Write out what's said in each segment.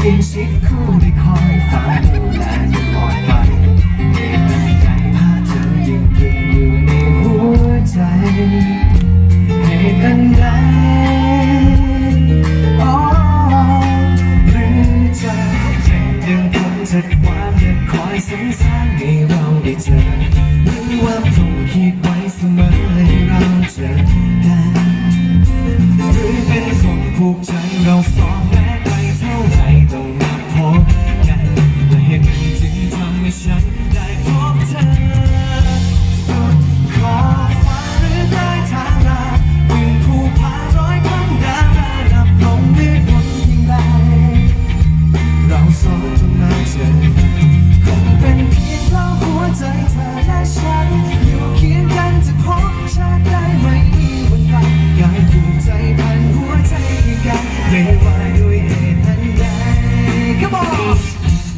เพีงชิดคู่ได้คอยฟัง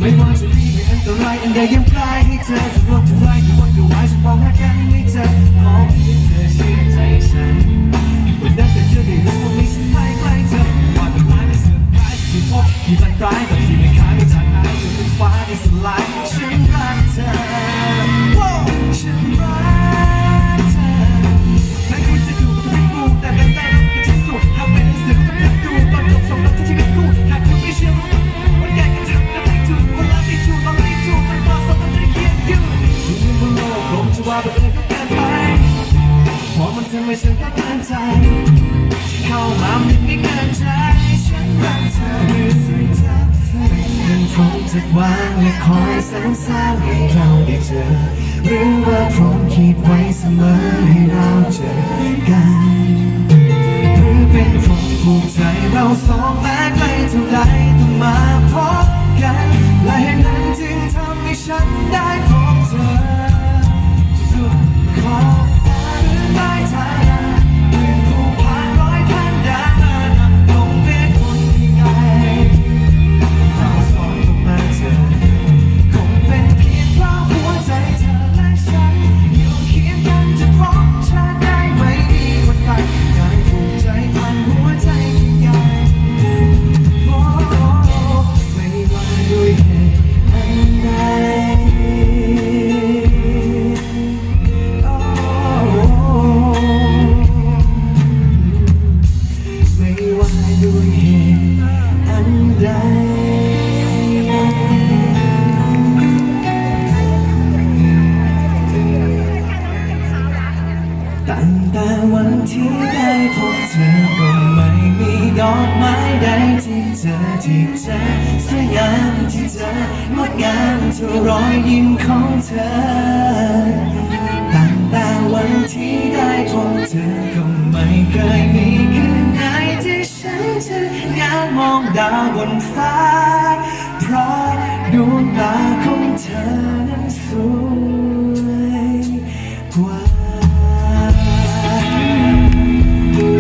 ไม่ว่าจะดีหรืออันตรายอันใดยังใลายให้เธอจะร่วทุกไรทุกวันทุกวัยจะมองหากันใม่เจอมอให้เธอเชื่อใจฉันวันนั้นแต่เธอได้รู้ว่ามีฉันไปใกล้เธอวันร้ายไม่เสื่อมร้ายที่พบที่บันไดแต่ที่ไม่คายไม่ทันหายอยู่บนฟ้าที่สลายฉันรักเธอางสร้างให้เราได้เจอ หรือว่าพร้อมคิดไว้เสมอให้เราเจอกัน หรือเป็นพมผูกใจเราสองแม้ไกลเท่าไรต้องมาพบกันและให้น ที่เจอสวยงามที่เธองดงามเท่ารอยยิ้มของเธอตั้งแต่วันที่ได้พบเธอก็ไม่เคยมีคืนไหนที่ฉันจะงามมองดาวบนฟ้า เพราะดวงตาของเธอนั้นสวยกว่า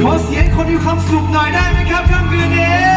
ขอเสียงคนมีความสุขหน่อยได้ไหมครับค่ำคืนนี้